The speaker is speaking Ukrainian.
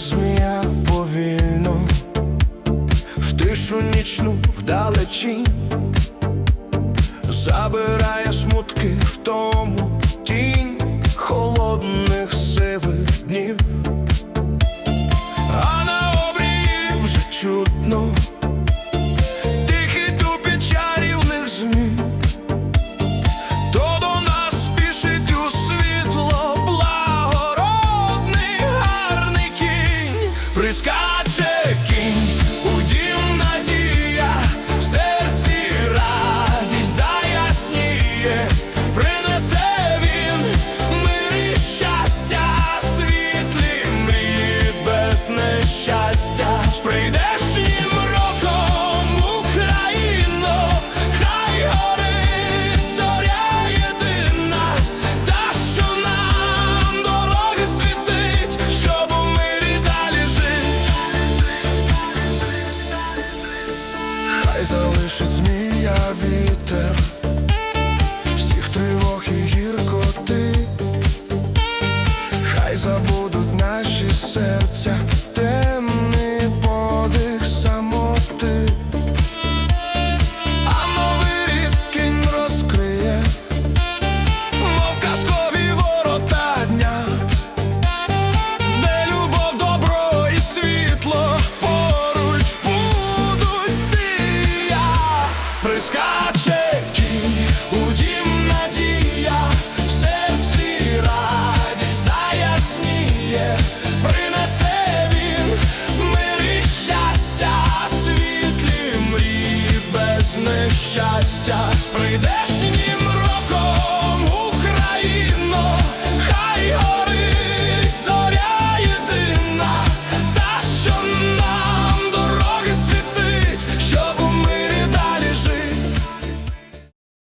змія повільно, в тишу нічну вдалечінь, забирає смутки в тому, щастя, ж прийдеш їм роком Україно, хай горить зоря єдина, та що нам дороги світить, щоб у мирі далі жить. Хай залишить змія вітер. Забудуть наші серця.